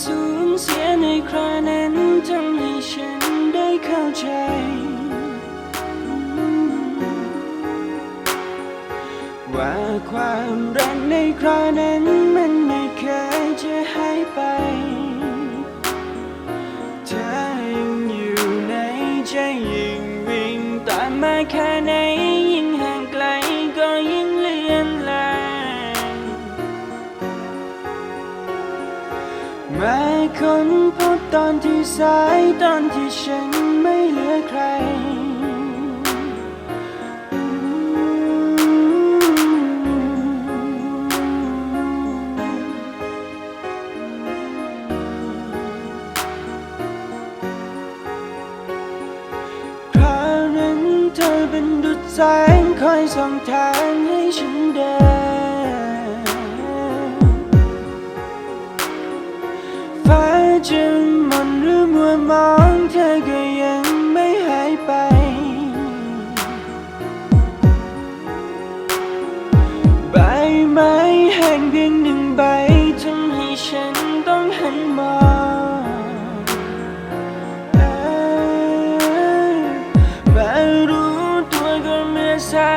สูญเสียในครานั้นทำให้ฉันได้เข้าใจ ว่าความรักในครานั้นมันไม่เคยจะหายไปเธอ มาค้นพบตอนที่สายตอนที่ฉันไม่เหลือใคร คราวนั้นเธอเป็นดุจแสงคอยส่องทางให้ฉัน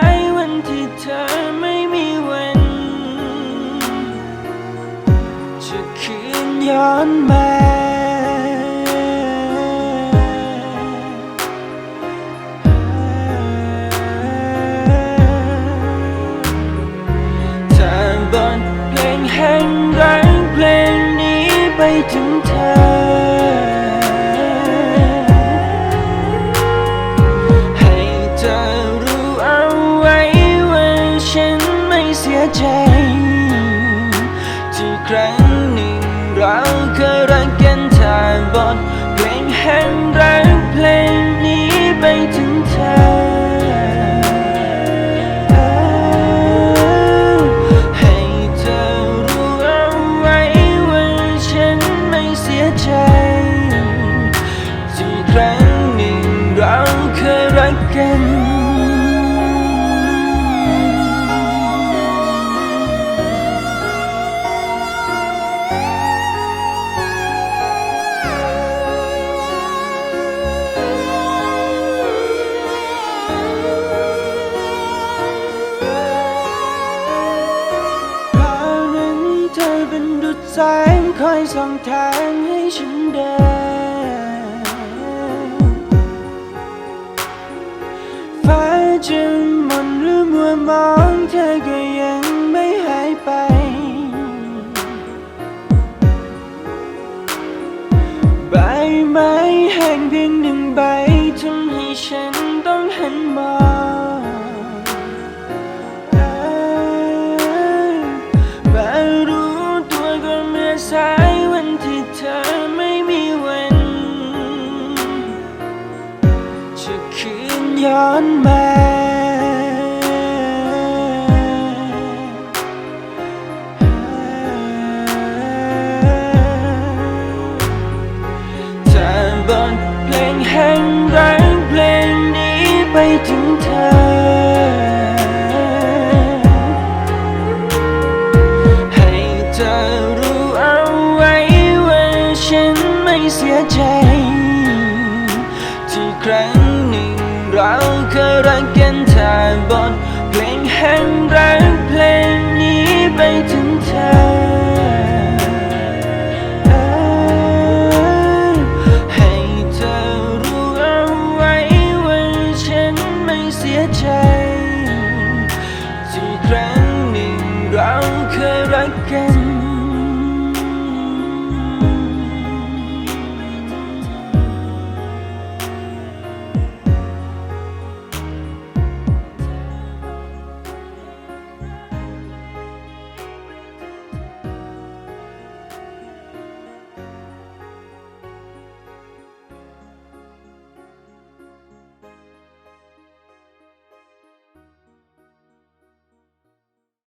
ายวันที่เธอไม่มีวัน จะคืนย้อนมาถ้าบทเพลงแห่งรักเพลงนี้ไปถึง แสงคอยส่องทางให้ฉันเดิน ย้อนมาถ้าบทเพลงแห่งรักเพลงนี้ไปถึงเธอ ให้เธอรู้เอาไว้ว่าฉันไม่เสียใจ ที่ครั้ ทายบนเพลงแห่งแรง